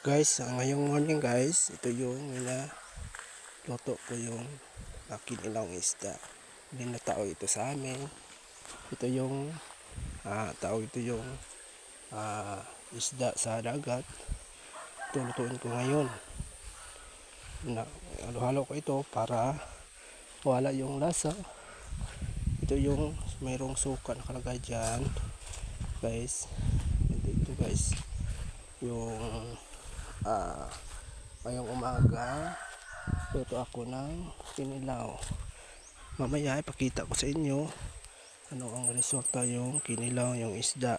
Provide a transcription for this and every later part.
Guys, ngayong morning guys, ito yung nila luto ko yung akin ilang isda. Hindi na tao ito sa amin. Ito yung ah, tao ito yung ah, isda sa dagat. Ito lutuin ko ngayon. Na, halo-halo ko ito para wala yung lasa. Ito yung mayroong suka nakalagay dyan. Guys, ito guys. Yung ah, ngayong umaga luto ako ng kinilaw. Mamaya ipakita ko sa inyo ano ang resulta yung kinilaw yung isda.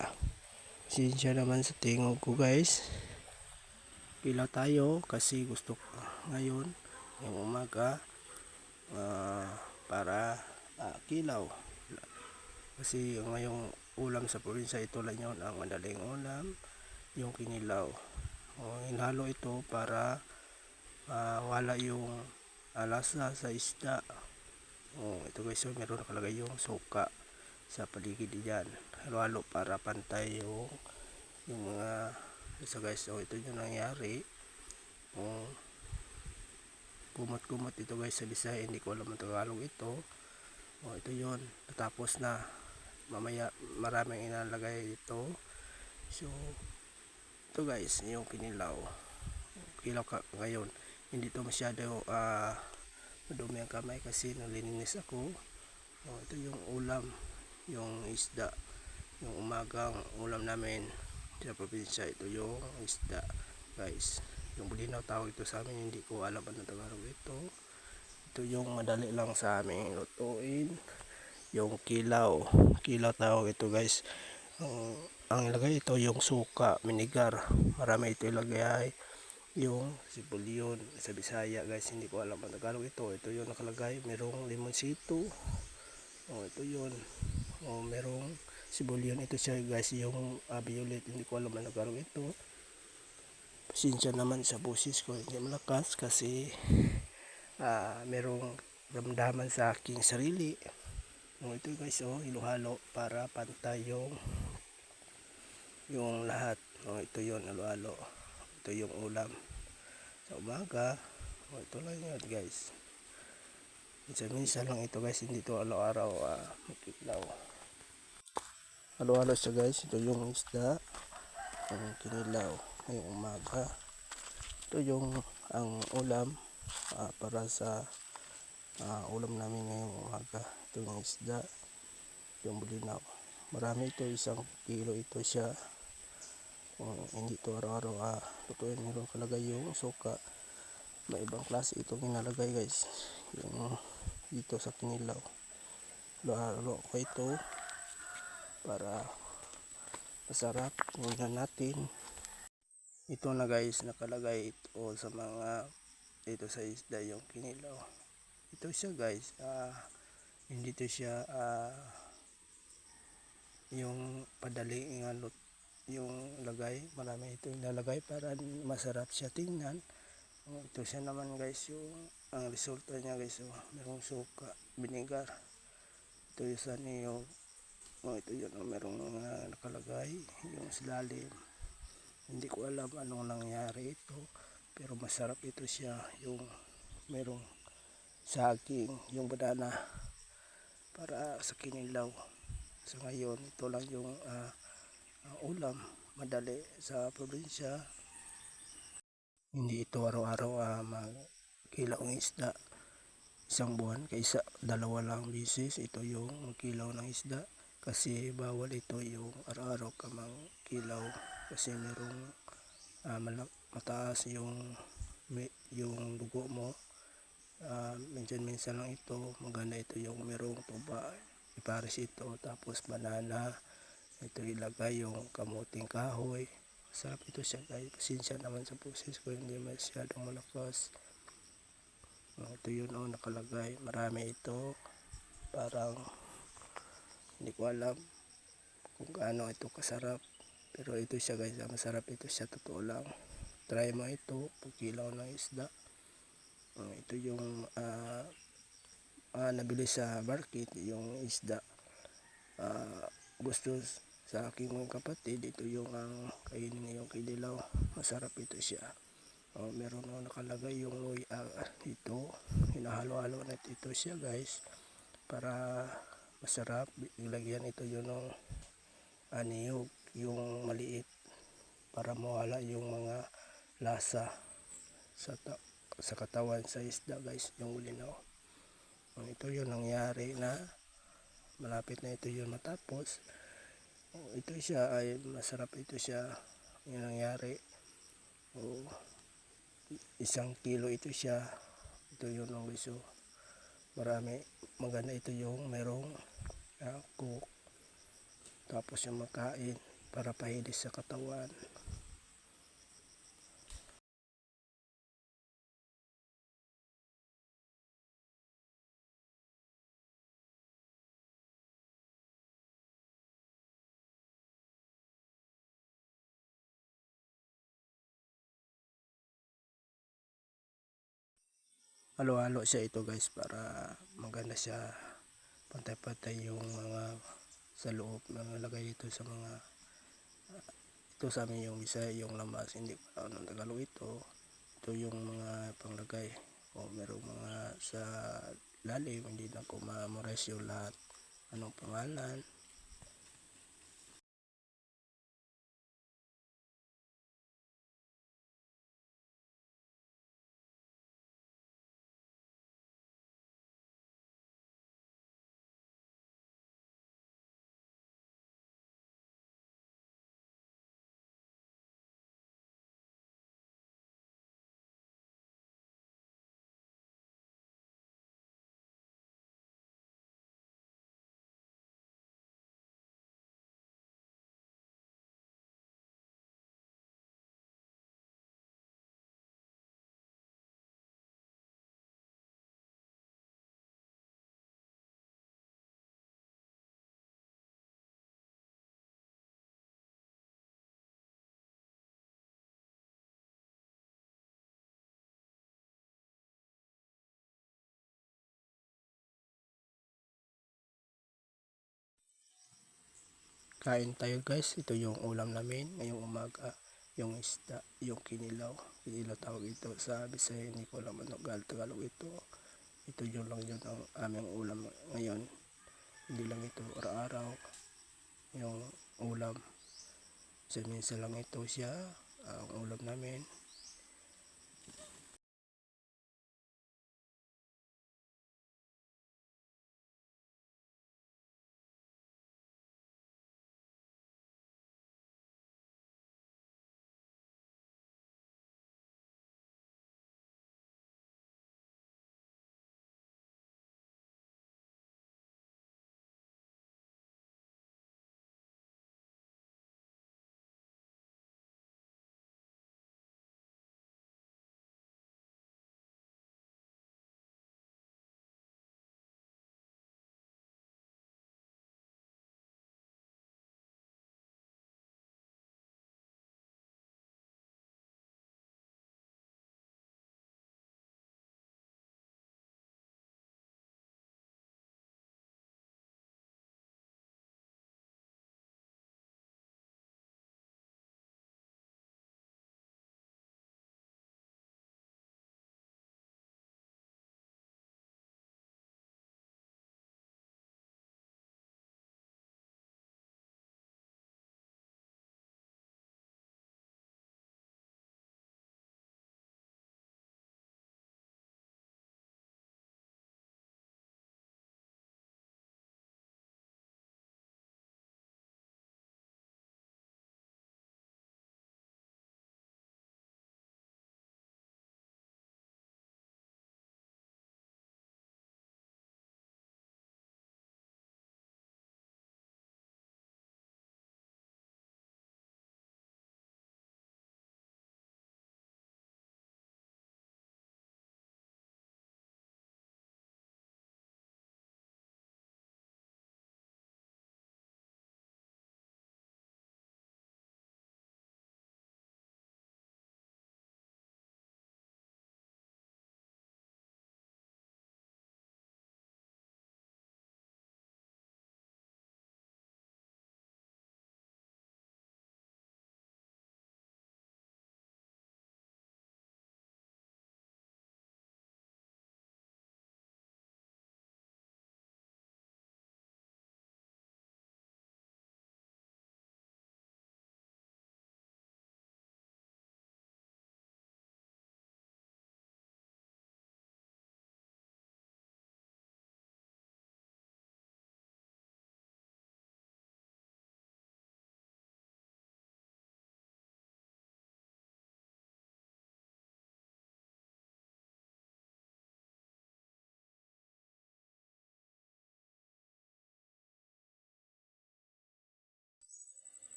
Sinsya naman sa tingog ko guys. Kilaw tayo kasi gusto ko ngayon yung umaga ah, para ah, kilaw. Kasi ngayong ulam sa probinsya ito lang yun ang madaling ulam yung kinilaw o, hinalo ito para ah, wala yung alasa sa isda. O, ito guys, so, meron nakalagay yung suka sa paligid diyan. Halo-halo para pantay yung yung mga isa guys, so ito yung nangyari. O, kumot-kumot ito guys sa Bisaya, hindi ko alam ang Tagalog ito. O, ito yun, natapos na. Mamaya maraming inalagay ito. So, ito guys yung kinilaw. Kilaw ka ngayon. Hindi to masyado uh, madumi ang kamay kasi nalininis ako. Oh, ito yung ulam yung isda yung umagang ulam namin sa probinsya. Ito yung isda guys. Yung bulinaw tawag ito sa amin hindi ko alam ang Tagalog ito. Ito yung madali lang sa amin lutuin. Yung kilaw kilaw tawag ito guys ang ilagay ito yung suka, minigar. Marami ito ilagay yung sibulyon sa Bisaya guys. Hindi ko alam ang Tagalog ito. Ito yung nakalagay. Merong limonsito. Oh, ito yun. Oh, merong sibulyon. Ito siya guys. Yung uh, violet. Hindi ko alam ang Tagalog ito. Pasensya naman sa busis ko. Hindi malakas kasi uh, merong ramdaman sa aking sarili. Oh, ito guys. Oh, iluhalo para pantay yung yung lahat. Oh, ito yon alo-alo ito yung ulam. Sa umaga oh, ito lang yun guys. Minsan-minsan lang ito guys. Hindi to araw-araw uh, magkiklaw alo-alo siya guys. Ito yung isda. Ang kinilaw ngayong umaga. Ito yung ang ulam uh, para sa uh, ulam namin ngayong umaga. Ito yung isda. Yung bulinaw. Marami ito. Isang kilo ito siya kung hindi to araw-araw ah, lutuin meron kalagay yung suka. May ibang klase itong inalagay guys. Yung dito sa kinilaw. Lalo ko ito para masarap. Tingnan natin. Ito na guys. Nakalagay ito sa mga dito sa isda yung kinilaw. Ito siya guys. Ah, hindi to siya ah, yung padali nga lut yung lagay. Marami ito ilalagay para masarap siya tingnan. Oh, ito siya naman guys yung ang resulta niya guys oh, merong suka binigar ito yung sa niyo. Oh, ito yun oh, merong uh, nakalagay yung silalim hindi ko alam anong nangyari ito pero masarap ito siya yung merong saging yung banana para sa kinilaw. So ngayon ito lang yung uh, uh, ulam madali sa probinsya. Hindi ito araw-araw uh, magkilaw ng isda. Isang buwan kaysa dalawa lang bisis ito yung kilaw ng isda. Kasi bawal ito yung araw-araw ka mang kilaw kasi merong uh, mataas yung yung dugo mo. Uh, minsan-minsan lang ito maganda ito yung merong tuba ipares ito tapos banana ito ilagay yung kamuting kahoy. Sarap ito siya guys pasensya naman sa pusis ko hindi masyadong malakas. Oh, ito yun oh nakalagay. Marami ito. Parang hindi ko alam kung gaano ito kasarap. Pero ito siya guys ah, masarap ito siya totoo lang. Try mo ito pagkilaw ng isda. Oh, ito yung uh, uh, nabili sa market yung isda. Uh, gusto sa aking mga kapatid. Ito yung ang kainin ngayong kinilaw. Masarap ito siya. Oh, meron na nakalagay yung luya ah, ito. Hinahalo-halo na ito siya guys. Para masarap. Ilagyan ito yun ng aniyog. Yung maliit. Para mawala yung mga lasa sa, sa katawan sa isda guys. Yung ulinaw. Oh, ito yung nangyari na malapit na ito yun matapos. Oh, ito siya ay masarap ito siya. Yung nangyari. Oh, isang kilo ito siya. Ito guys. oh. Marami. Maganda ito yung merong uh, cook. Tapos yung makain para pahilis sa katawan. Halo-halo siya ito guys para maganda siya. Pantay-pantay yung mga sa loob na nalagay dito sa mga ito sa amin yung isa yung lamas hindi ko ng Tagalog ito. Ito yung mga panglagay. O merong mga sa lalim hindi na ko ma-memorize yung lahat. Anong pangalan kain tayo guys. Ito yung ulam namin ngayong umaga. Yung isda yung kinilaw. Kinilaw tawag ito sa Bisaya. Hindi ko alam ano gal Tagalog ito. Ito yun lang yun ang aming ulam ngayon. Hindi lang ito araw-araw. Yung ulam. Sa minsan lang ito siya ang ulam namin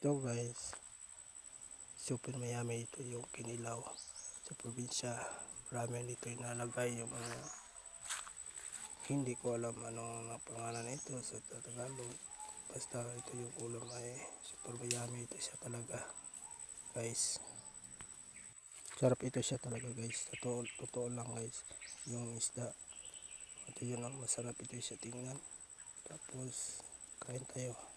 Ito guys, super mayami ito yung kinilaw sa probinsya. Marami dito inalagay yung mga hindi ko alam anong pangalan nito sa Tagalog. Basta ito yung ulam ay super mayami ito siya talaga guys. Sarap ito siya talaga guys. Totoo, totoo lang guys. Yung isda. Ito yun ang masarap ito siya tingnan. Tapos kain tayo.